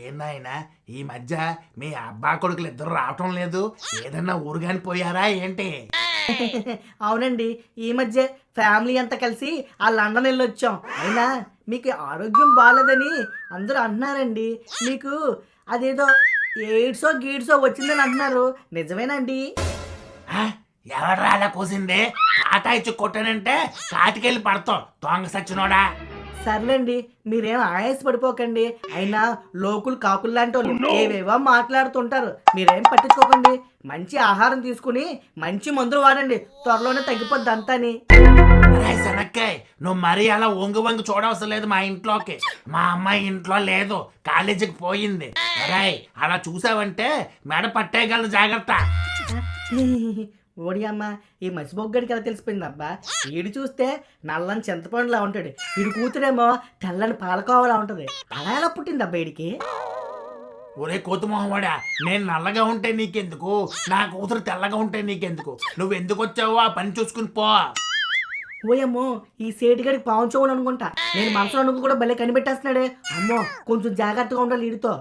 ఏనాయనా ఈ మధ్య మీ అబ్బా కొడుకులు ఇద్దరు రావటం లేదు. ఏదన్నా ఊరుగాని పోయారా ఏంటి? అవునండి ఈ మధ్య ఫ్యామిలీ అంతా కలిసి ఆ లండన్ వెళ్ళి వచ్చాం అయినా మీకు ఆరోగ్యం బాగాలేదని అందరూ అంటున్నారండి మీకు అదేదో ఎయిడ్సో గీడ్సో వచ్చిందని అంటున్నారు. నిజమేనండి ఆ, ఎవడ్రా అలా కూసింది? కాటా ఇచ్చి కొట్టానంటే కాటికెళ్ళి పడతావు దొంగ సచ్చినోడా? సర్లేండి మీరేం ఆయాస పడిపోకండి అయినా లోకులు కాకులు లాంటి వాళ్ళు ఏవేవో మాట్లాడుతుంటారు. మీరేం పట్టించుకోకండి. మంచి ఆహారం తీసుకుని మంచి మందులు వాడండి. త్వరలోనే తగ్గిపోద్ది అంతాని. శనక్కాయ్ నువ్వు మరీ అలా వంగి వంగి చూడవసరం లేదు మా ఇంట్లోకి. మా అమ్మాయి ఇంట్లో లేదు. కాలేజీకి పోయింది. అలా చూసావంటే మెడ పట్టేయగలను జాగ్రత్త. ఓడి అమ్మ ఈ మసిబొగ్గడికి ఎలా తెలిసిపోయింది అబ్బా వీడు చూస్తే నల్లని చింతపండులా ఉంటాడు. వీడి కూతురేమో తెల్లని పాలకోవలా ఉంటది. అలా ఎలా పుట్టింది అబ్బా వీడికి ఒరే కోతుమోహవాడా నేను నల్లగా ఉంటే నీకెందుకు? నా కూతురు తెల్లగా ఉంటే నీకెందుకు? నువ్వు ఎందుకు వచ్చావో ఆ పని చూసుకుని పో. ఓయమ్మో ఈ సేటిగడికి పావు అనుకుంటా. నేను మనసులో అనుకు కూడా భలే కనిపెట్టేస్తున్నాడే. అమ్మో కొంచెం జాగ్రత్తగా ఉండాలి వీడితో